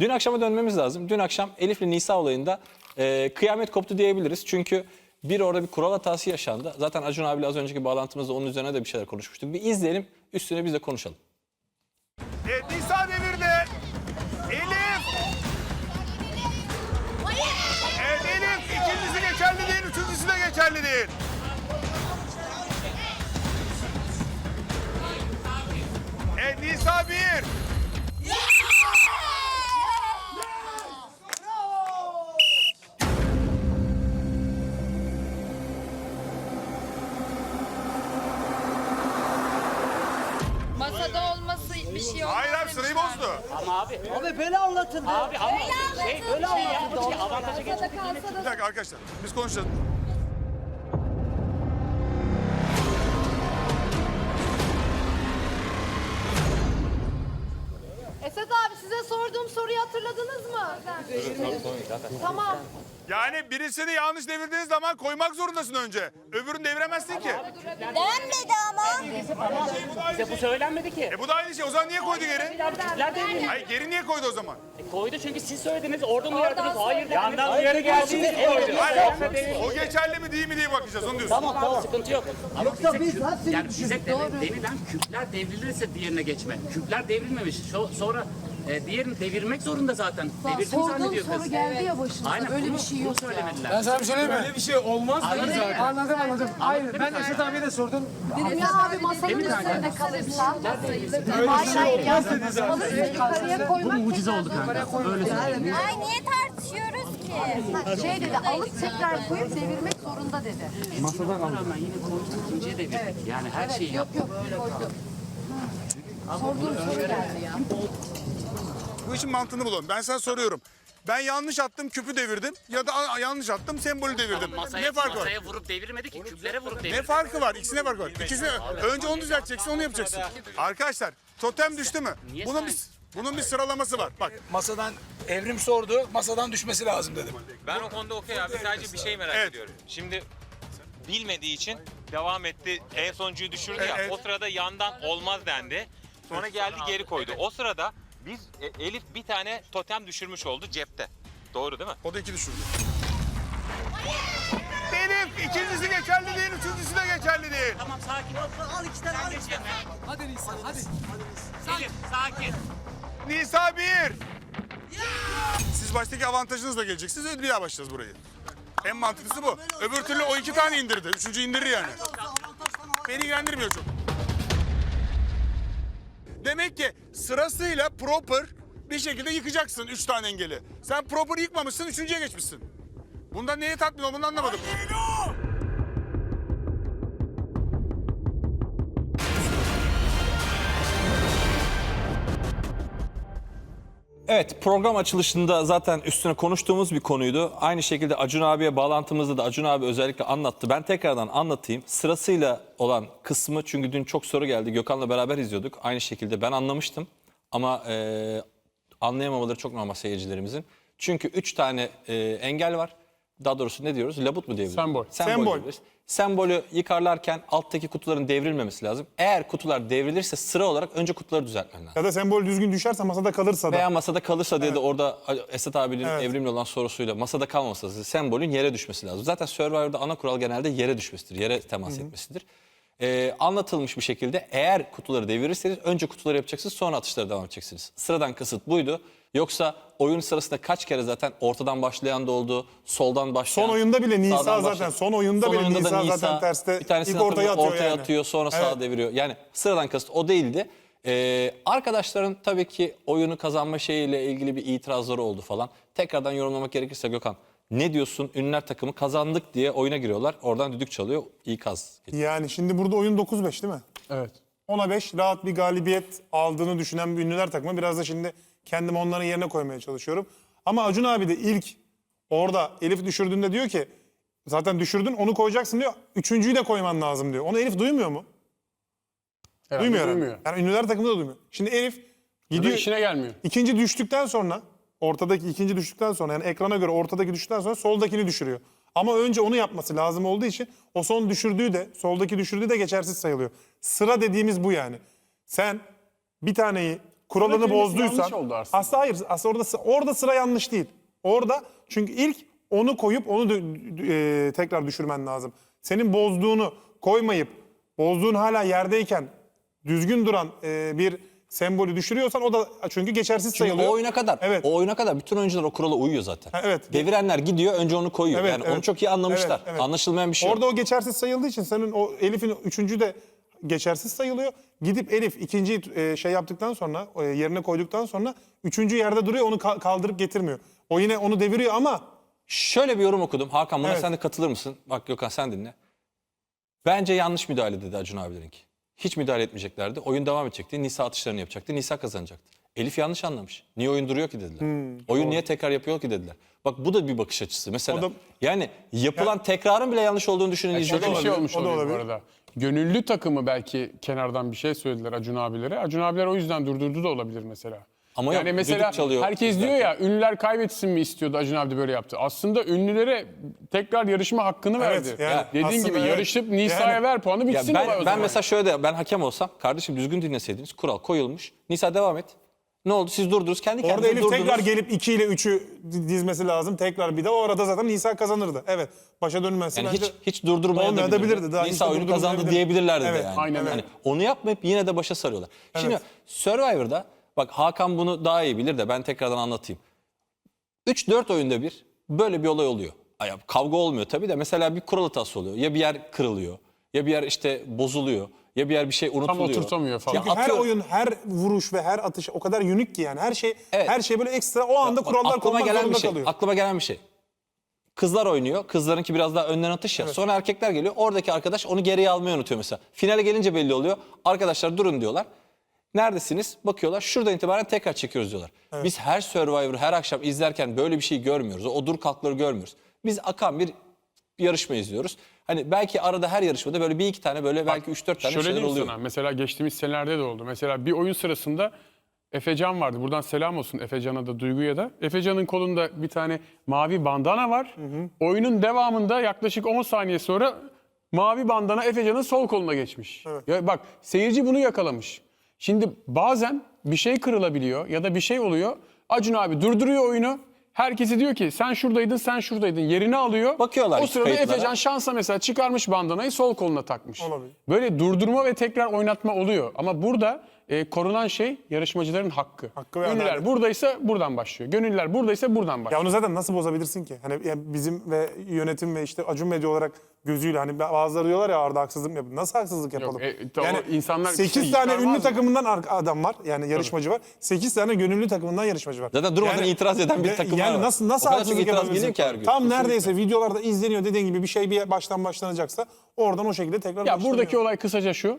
Dün akşama dönmemiz lazım. Dün akşam Elif'le Nisa olayında e, kıyamet koptu diyebiliriz. Çünkü bir orada bir kural hatası yaşandı. Zaten Acun abiyle az önceki bağlantımızda onun üzerine de bir şeyler konuşmuştuk. Bir izleyelim, üstüne biz de konuşalım. Evet, Nisa devirde. Bir şey olmaz. Hayır hayır sırayı bozdu. Abi böyle anlatıldı. Abi ama şey böyle şey yapmış ki avantaja geç. Masada kalsa da Bir dakika arkadaşlar biz konuşacağız. Size sorduğum soruyu hatırladınız mı? Tamam. Yani birisini yanlış devirdiğiniz zaman koymak zorundasın önce. Öbürünü deviremezsin ki. Denmedi ama. Bize bu söylenmedi ki. E bu da aynı şey. O zaman niye koydu geri? Hayır geri niye koydu o zaman? Koydu çünkü siz söylediniz oradan uyardınız. Hayır dediniz. Yandan uyarı geldi. koydu. Hayır o, o geçerli mi değil mi diye bakacağız onu diyorsun. Tamam tamam. Sıkıntı yok. Ama Yoksa bize, biz nasıl yani bize düşündük? deni- denilen küpler devrilirse diğerine geçme. Küpler devrilmemiş. Şu- sonra e, diğerini devirmek zorunda zaten. Devirdim zannediyor kız. soru geldi ya başınıza. Aynen Böyle bunu, bir şey bunu yok. söylemediler. Ben sana bir şey söyleyeyim mi? Böyle bir şey olmaz mı zaten? Anladım anladım. Hayır ben Esat abiye de sordum. Ya abi masanın üzerinde kalırsa. Hayır hayır ya. Alırsa yukarıya koymak. Bu mucize oldu kanka. Böyle söyleyeyim. Ay niye tartışıyoruz ki? Şey dedi alıp tekrar koyup devirmek zorunda dedi. Rağmen yine koyduk ikinciye devirdik. Yani her şeyi Yok yaptık. yok koydu. Sorduğum soru geldi ya. Bu işin mantığını bulalım. Ben sana soruyorum. Ben yanlış attım küpü devirdim ya da yanlış attım sembolü devirdim. Masaya, ne farkı var? masaya vurup devirmedi ki küplere vurup Ne devirdi. farkı var? İkisine farkı var. İkisine önce onu düzelteceksin, onu yapacaksın. Arkadaşlar, totem düştü mü? Niye Bunun bir bunun bir sıralaması var. Bak. Masadan evrim sordu. Masadan düşmesi lazım dedim. Ben o konuda okey abi. Sadece bir şey merak Evet. ediyorum. Şimdi bilmediği için devam etti. En sonuncuyu düşürdü ya. Evet. O sırada yandan olmaz dendi. Sonra geldi geri koydu. O sırada biz e, Elif bir tane totem düşürmüş oldu cepte. Doğru değil mi? O da iki düşürdü. Elif, ikincisi geçerli değil, üçüncüsü de geçerli değil. Tamam sakin ol. Al iki tane al iki tane. Hadi Nisan hadi. Elif sakin. Nisa bir. Siz baştaki avantajınızla geleceksiniz, bir daha başlayacağız burayı. En mantıklısı bu. Öbür türlü o iki tane indirdi. Üçüncü indirir yani. Beni ilgilendirmiyor çok. Demek ki sırasıyla proper bir şekilde yıkacaksın üç tane engeli. Sen proper yıkmamışsın, üçüncüye geçmişsin. Bundan neye tatmin olduğunu anlamadım. Evet program açılışında zaten üstüne konuştuğumuz bir konuydu. Aynı şekilde Acun abiye bağlantımızda da Acun abi özellikle anlattı. Ben tekrardan anlatayım. Sırasıyla olan kısmı çünkü dün çok soru geldi. Gökhan'la beraber izliyorduk. Aynı şekilde ben anlamıştım. Ama e, anlayamamaları çok normal seyircilerimizin. Çünkü üç tane e, engel var. Daha doğrusu ne diyoruz? Labut mu diyebiliriz? Sembol. Sembol. diyebiliriz. Sembolü yıkarlarken alttaki kutuların devrilmemesi lazım. Eğer kutular devrilirse sıra olarak önce kutuları düzeltmen lazım. Ya da sembol düzgün düşerse masada kalırsa da. Veya masada kalırsa diye de orada Esat abinin Evet. evrimli olan sorusuyla masada kalmaması lazım. Sembolün yere düşmesi lazım. Zaten Survivor'da ana kural genelde yere düşmesidir. Yere temas etmesidir. Ee, anlatılmış bir şekilde eğer kutuları devirirseniz önce kutuları yapacaksınız sonra atışlara devam edeceksiniz. Sıradan kasıt buydu. Yoksa oyun sırasında kaç kere zaten ortadan başlayan da oldu, soldan başlayan. Son oyunda bile Nisa zaten, başlayan. son oyunda bile da Nisa zaten terste bir tanesini ilk ortaya atıyor ortaya yani. atıyor sonra sağa Evet. deviriyor. Yani sıradan kasıt o değildi. Ee, arkadaşların tabii ki oyunu kazanma şeyiyle ilgili bir itirazları oldu falan. Tekrardan yorumlamak gerekirse Gökhan ne diyorsun? Ünlüler takımı kazandık diye oyuna giriyorlar. Oradan düdük çalıyor. İkaz. Yani şimdi burada oyun 9-5 değil mi? Evet. 10'a 5 rahat bir galibiyet aldığını düşünen bir ünlüler takımı. Biraz da şimdi kendimi onların yerine koymaya çalışıyorum. Ama Acun abi de ilk orada Elif düşürdüğünde diyor ki zaten düşürdün onu koyacaksın diyor. Üçüncüyü de koyman lazım diyor. Onu Elif duymuyor mu? Herhalde Duymuyor. Duymuyor. Yani ünlüler takımı da duymuyor. Şimdi Elif gidiyor. işine gelmiyor. İkinci düştükten sonra ortadaki ikinci düştükten sonra yani ekrana göre ortadaki düştükten sonra soldakini düşürüyor. Ama önce onu yapması lazım olduğu için o son düşürdüğü de soldaki düşürdüğü de geçersiz sayılıyor. Sıra dediğimiz bu yani. Sen bir taneyi kuralını bozduysan oldu aslında. hayır aslında orada orada sıra yanlış değil. Orada çünkü ilk onu koyup onu e, tekrar düşürmen lazım. Senin bozduğunu koymayıp bozduğun hala yerdeyken düzgün duran e, bir sembolü düşürüyorsan o da çünkü geçersiz Çünkü sayılıyor. o oyuna kadar, Evet. o oyuna kadar bütün oyuncular o kurala uyuyor zaten. Ha, evet. Devirenler gidiyor önce onu koyuyor. Evet, yani onu evet. çok iyi anlamışlar. Evet, evet. Anlaşılmayan bir şey yok. Orada o geçersiz sayıldığı için senin o Elif'in üçüncü de geçersiz sayılıyor. Gidip Elif ikinci şey yaptıktan sonra e, yerine koyduktan sonra üçüncü yerde duruyor onu ka- kaldırıp getirmiyor. O yine onu deviriyor ama Şöyle bir yorum okudum. Hakan buna Evet. sen de katılır mısın? Bak Gökhan sen dinle. Bence yanlış müdahale dedi Acun abilerinki. Hiç müdahale etmeyeceklerdi. Oyun devam edecekti. Nisa atışlarını yapacaktı. Nisa kazanacaktı. Elif yanlış anlamış. Niye oyun duruyor ki dediler. oyun niye tekrar yapıyor ki dediler. Bak bu da bir bakış açısı. Mesela da- yani yapılan tekrarın bile yanlış olduğunu düşünen Şöyle izleyici bir şey olabilir, olmuş o da oluyor bu olabilir. arada. Gönüllü takımı belki kenardan bir şey söylediler Acun abilere. Acun abiler o yüzden durdurdu da olabilir mesela. Ama yani yok, mesela düdük çalıyor herkes diyor ya ünlüler kaybetsin mi istiyordu Acun abi de böyle yaptı. Aslında ünlülere tekrar yarışma hakkını verdi. yani Dediğin aslında gibi evet. yarışıp Nisa'ya Yani- ver puanı Ya bitsin olay o ben zaman. mesela şöyle de- ben hakem olsam kardeşim düzgün dinleseydiniz kural koyulmuş. Nisa devam et. Ne oldu siz durdunuz kendi orada kendinize Elif durdunuz. tekrar gelip 2 ile 3'ü dizmesi lazım. Tekrar bir de o arada zaten Nisa kazanırdı. Evet. Başa dönmesi Yani bence hiç hiç durdurmayabilirdi. olmayabilirdi. Daha Nisa hiç oyunu durdurmayabilirdi. kazandı diyebilirlerdi Evet, de yani. aynen öyle. Hani onu yapmayıp yine de başa sarıyorlar. Şimdi Evet. Survivor'da bak Hakan bunu daha iyi bilir de ben tekrardan anlatayım. 3-4 oyunda bir böyle bir olay oluyor. Ay, kavga olmuyor tabii de mesela bir kural hatası oluyor. Ya bir yer kırılıyor ya bir yer işte bozuluyor ya bir yer bir şey unutuluyor. oturtamıyor falan. Ya Çünkü her oyun, her vuruş ve her atış o kadar unik ki yani her şey Evet. her şey böyle ekstra o anda Bak, kurallar aklıma konmak gelen zorunda bir şey. kalıyor. Aklıma gelen bir şey. Kızlar oynuyor. Kızlarınki biraz daha önden atış ya. Sonra erkekler geliyor. Oradaki arkadaş onu geriye almayı unutuyor mesela. Finale gelince belli oluyor. Arkadaşlar durun diyorlar. Neredesiniz? Bakıyorlar. Şuradan itibaren tekrar çekiyoruz diyorlar. Biz her Survivor'ı her akşam izlerken böyle bir şey görmüyoruz. O dur kalkları görmüyoruz. Biz akan bir yarışma izliyoruz. Hani belki arada her yarışmada böyle bir iki tane böyle belki üç dört tane Şöyle şeyler oluyor. sana. Mesela geçtiğimiz senelerde de oldu. Mesela bir oyun sırasında Efecan vardı. Buradan selam olsun Efecan'a da Duygu'ya da. Efecan'ın kolunda bir tane mavi bandana var. Oyunun devamında yaklaşık 10 saniye sonra mavi bandana Efecan'ın sol koluna geçmiş. Ya bak seyirci bunu yakalamış. Şimdi bazen bir şey kırılabiliyor ya da bir şey oluyor. Acun abi durduruyor oyunu. Herkesi diyor ki sen şuradaydın sen şuradaydın yerini alıyor. Bakıyorlar O sırada kayıtlara. Efecan şansa mesela çıkarmış bandanayı sol koluna takmış. Olabilir. Böyle durdurma ve tekrar oynatma oluyor. Ama burada e, korunan şey yarışmacıların hakkı. Hakkı ve Ünlüler adalet. buradaysa buradan başlıyor. Gönüllüler buradaysa buradan Ya başlıyor. onu zaten nasıl bozabilirsin ki? Hani yani bizim ve yönetim ve işte Acun Medya olarak gözüyle hani bazıları diyorlar ya Arda haksızlık mı yapıyor? Nasıl haksızlık yapalım? e, tamam, insanlar 8 şey tane ünlü mı? takımından ar- adam var. Yani yarışmacı var. 8 tane gönüllü takımından yarışmacı var. Zaten durmadan itiraz eden bir Ya- takım yani var. nasıl nasıl O kadar çok haksızlık itiraz yapabilirsin? geliyor ki her gün. Tam neredeyse videolarda izleniyor dediğin gibi bir şey bir baştan başlanacaksa oradan o şekilde tekrar Ya başlanıyor. buradaki olay kısaca şu.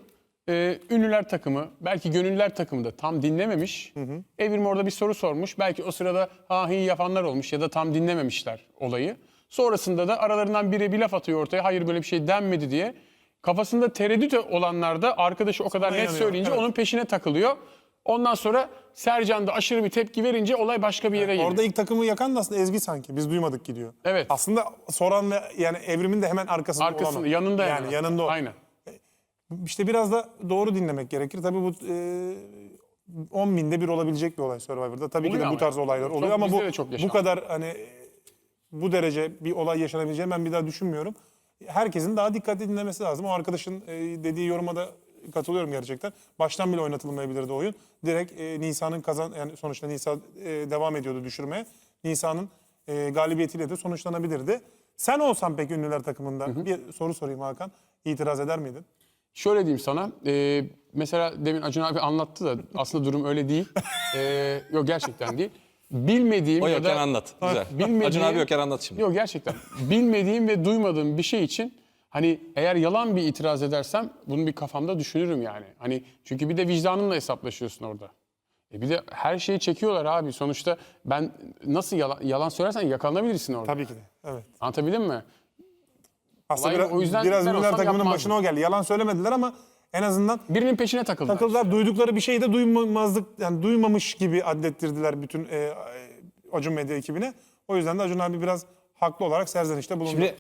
E, ünlüler takımı, belki gönüllüler takımı da tam dinlememiş. Evrim orada bir soru sormuş. Belki o sırada ha hi yapanlar olmuş ya da tam dinlememişler olayı. Sonrasında da aralarından biri bir laf atıyor ortaya. Hayır böyle bir şey denmedi diye. Kafasında tereddüt olanlar da arkadaşı o kadar net inanıyor, söyleyince evet. onun peşine takılıyor. Ondan sonra Sercan da aşırı bir tepki verince olay başka bir yere geliyor. Orada ilk takımı yakan da aslında Ezgi sanki. Biz duymadık gidiyor. Evet. Aslında soran ve yani evrimin de hemen arkasında, Arkasında, olan yanında yani. yani. yanında o. Aynen. İşte biraz da doğru dinlemek gerekir. Tabii bu e, 10 binde bir olabilecek bir olay Survivor'da. Tabii ki Oluyor de bu ama tarz olaylar Çok- oluyor ama bizde bu de çok bu yaşandı. kadar hani bu derece bir olay yaşanabileceğini ben bir daha düşünmüyorum. Herkesin daha dikkatli dinlemesi lazım. O arkadaşın e, dediği yoruma da katılıyorum gerçekten. Baştan bile oynatılmayabilirdi oyun. Direkt e, Nisa'nın kazan yani sonuçta Nisa e, devam ediyordu düşürmeye. Nisa'nın e, galibiyetiyle de sonuçlanabilirdi. Sen olsan peki ünlüler takımında bir soru sorayım Hakan. İtiraz eder miydin? Şöyle diyeyim sana. e, mesela demin Acun abi anlattı da aslında durum öyle değil. E, yok gerçekten değil. Bilmediğim O ya yokken da anlat. Güzel. bilmediğim- Acun abi yokken anlat şimdi. Yok gerçekten. Bilmediğim ve duymadığım bir şey için hani eğer yalan bir itiraz edersem bunu bir kafamda düşünürüm yani. Hani çünkü bir de vicdanınla hesaplaşıyorsun orada. E bir de her şeyi çekiyorlar abi. Sonuçta ben nasıl yalan, yalan söylersen yakalanabilirsin orada. Tabii ki de. Evet. Anlatabildim mi? Aslında Olay biraz, o yüzden biraz ben olsam takımının yapmazdım. başına o geldi. Yalan söylemediler ama en azından Birinin peşine takıldılar. takıldılar. Duydukları bir şeyi de duymamazlık yani duymamış gibi adlettirdiler bütün e, e, Acun Medya ekibine. O yüzden de Acun abi biraz haklı olarak serzenişte bulundu. Şimdi